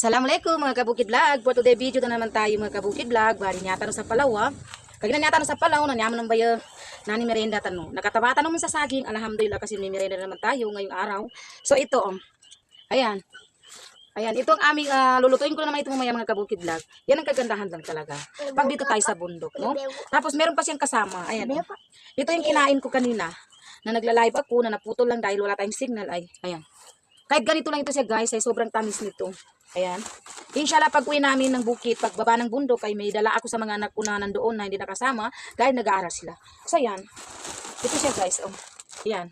Assalamualaikum mga kabukid vlog. For today video na naman tayo mga kabukid vlog. Bari nyata no sa Palawa. Kag na nyata no sa Palaw, na nyaman ng bayo. Nani merenda tanong. Nakatabata naman sa saging. Alhamdulillah kasi may merenda naman tayo ngayong araw. So ito oh. Ayan. Ayan, ito ang aming ah, lulutuin ko na naman ito mamaya mga kabukid vlog. Yan ang kagandahan lang talaga. Pag dito tayo sa bundok, no? Tapos meron pa siyang kasama. Ayan. oh. Ito yung kinain ko kanina na nagla-live ako na naputol lang dahil wala tayong signal ay. Ayan. Kahit ganito lang ito siya guys, ay sobrang tamis nito. Ayan. Inshallah pag uwi namin ng bukit, pagbaba ng bundok ay may dala ako sa mga anak ko na nandoon na hindi nakasama dahil nag-aaral sila. So ayan. Ito siya guys. Oh. Ayan.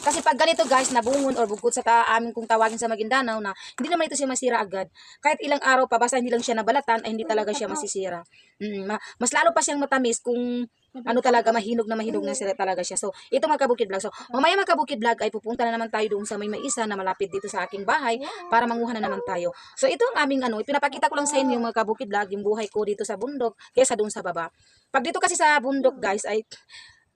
Kasi pag ganito guys, nabungon or bugkot sa ta amin kung tawagin sa Maguindanao na hindi naman ito siya masira agad. Kahit ilang araw pa, basta hindi lang siya nabalatan, ay hindi talaga siya masisira. Mm, ma- mas lalo pa siyang matamis kung ano talaga, mahinog na mahinog na sila talaga siya. So, ito mga kabukid vlog. So, mamaya mga kabukid vlog ay pupunta na naman tayo doon sa may maisa na malapit dito sa aking bahay para manguha na naman tayo. So, ito ang aming ano, pinapakita ko lang sa inyo mga kabukid vlog, yung buhay ko dito sa bundok kaysa doon sa baba. Pag dito kasi sa bundok guys ay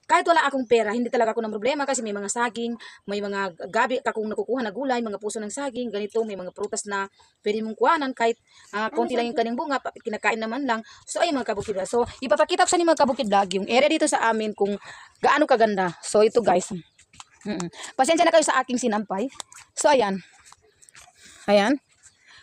kahit wala akong pera, hindi talaga ako ng problema kasi may mga saging, may mga gabi akong nakukuha na gulay, mga puso ng saging, ganito, may mga prutas na pwede mong kuhanan kahit ah, konti lang yung kanyang bunga, pa- kinakain naman lang. So, ay mga kabukid vlog. So, ipapakita ko sa inyo mga kabukid vlog, yung area dito sa amin kung gaano kaganda. So, ito guys. Mm-mm. Pasensya na kayo sa aking sinampay. So, ayan. Ayan.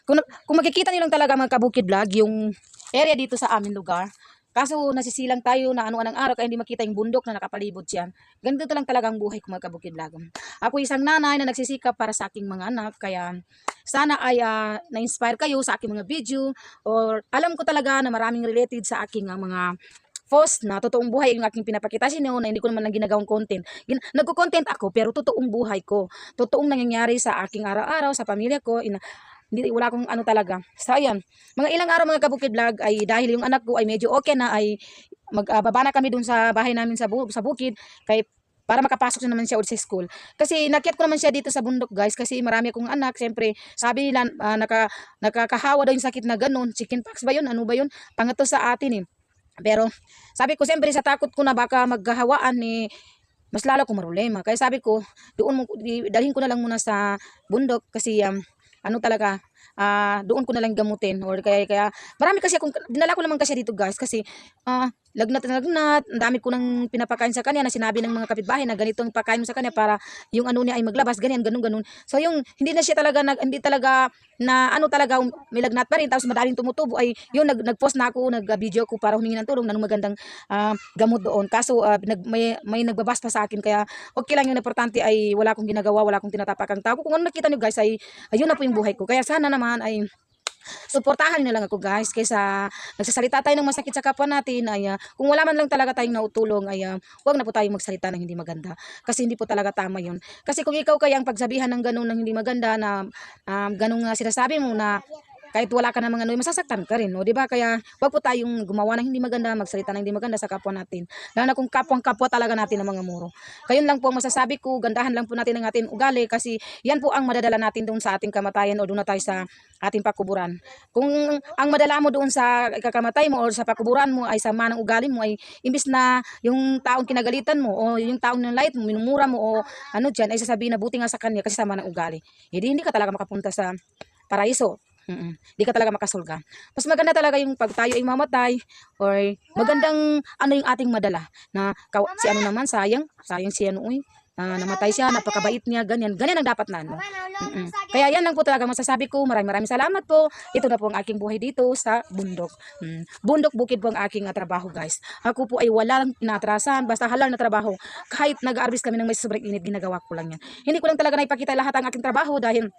Kung, kung makikita niyo lang talaga mga kabukid vlog, yung area dito sa amin lugar, Kaso nasisilang tayo na ano anong araw kaya hindi makita yung bundok na nakapalibot siyan. Ganito lang talaga ang buhay ko mga kabukid vlog. Ako isang nanay na nagsisikap para sa aking mga anak kaya sana ay ah, na-inspire kayo sa aking mga video or alam ko talaga na maraming related sa aking ah, mga post na totoong buhay yung aking pinapakita sa inyo na hindi ko naman lang ginagawang content. Gin- nagko-content ako pero totoong buhay ko. Totoong nangyayari sa aking araw-araw, sa pamilya ko, ina, hindi wala akong ano talaga. So ayan, mga ilang araw mga kabukid vlog ay dahil yung anak ko ay medyo okay na ay magbaba na kami dun sa bahay namin sa, bu- sa bukid kay para makapasok na naman siya sa school. Kasi nakyat ko naman siya dito sa bundok guys kasi marami akong anak. Siyempre sabi nila ah, naka, nakakahawa daw yung sakit na ganun. Chicken pox ba yun? Ano ba yun? Pangato sa atin eh. Pero sabi ko siyempre sa takot ko na baka maghahawaan ni mas lalo ko marulema. Kaya sabi ko, doon mo, dalhin ko na lang muna sa bundok kasi um, ano talaga, ah doon ko na lang gamutin or kaya kaya marami kasi akong dinala ko naman kasi dito guys kasi ah lagnat na lagnat ang dami ko nang pinapakain sa kanya na sinabi ng mga kapitbahay na ganito ang pakain mo sa kanya para yung ano niya ay maglabas ganyan ganun ganun. So yung hindi na siya talaga nag, hindi talaga na ano talaga um, may lagnat pa rin tapos madaling tumutubo ay yun nag nagpost na ako nag-video ko para humingi ng tulong ng magandang ah, gamot doon. Kaso ah, nag, may may nagbabas pa sa akin kaya okay lang yung importante ay wala akong ginagawa wala akong tinatapakang tao. Kung ano nakita niyo guys ay ayun na po yung buhay ko. Kaya sana naman ay suportahan niyo lang ako guys kaysa nagsasalita tayo ng masakit sa kapwa natin ay ah, kung wala man lang talaga tayong nautulong ay ah, huwag na po tayong magsalita ng hindi maganda. Kasi hindi po talaga tama yun. Kasi kung ikaw kaya ang pagsabihan ng ganun ng hindi maganda na um, ganun nga sinasabi mo na kahit wala ka ng mga ano, masasaktan ka rin, no? 'di ba? Kaya wag po tayong gumawa ng hindi maganda, magsalita ng hindi maganda sa kapwa natin. Lalo na kung kapwang-kapwa talaga natin ng mga muro. Kayon lang po ang masasabi ko, gandahan lang po natin ang ating ugali kasi yan po ang madadala natin doon sa ating kamatayan o doon na tayo sa ating pakuburan. Kung ang madala mo doon sa kakamatay mo o sa pakuburan mo ay sama ng ugali mo ay imbis na yung taong kinagalitan mo o yung taong nilait mo, minumura mo o ano dyan ay sasabihin na buti nga sa kanya kasi sama ng ugali. Hindi, hindi ka talaga makapunta sa paraiso. Mm Hindi ka talaga makasulga. Mas maganda talaga yung pag tayo ay mamatay or magandang ano yung ating madala na kaw- si ano naman sayang, sayang si ano uy, na namatay siya, napakabait niya, ganyan. Ganyan ang dapat na ano. Mm-mm. Kaya yan lang po talaga masasabi ko. Maraming maraming salamat po. Ito na po ang aking buhay dito sa bundok. Mm. Bundok bukid po ang aking ah, trabaho guys. Ako po ay walang inatrasan, basta halal na trabaho. Kahit nag-arbis kami ng may sobrang init, ginagawa ko lang yan. Hindi ko lang talaga naipakita lahat ang aking trabaho dahil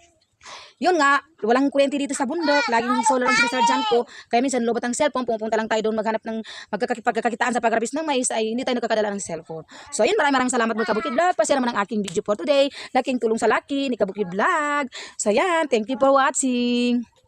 yun nga, walang kuryente dito sa bundok, laging solar ang sinasarjan ko. Kaya minsan lobot ang cellphone, pumupunta lang tayo doon maghanap ng magkakaki- pagkakakitaan sa pagharvest ng mais ay hindi tayo nakakadala ng cellphone. So yun, maraming maraming salamat mga kabukid vlog. Pasya naman ang aking video for today. Laking tulong sa laki ni kabukid vlog. So yan, thank you for watching.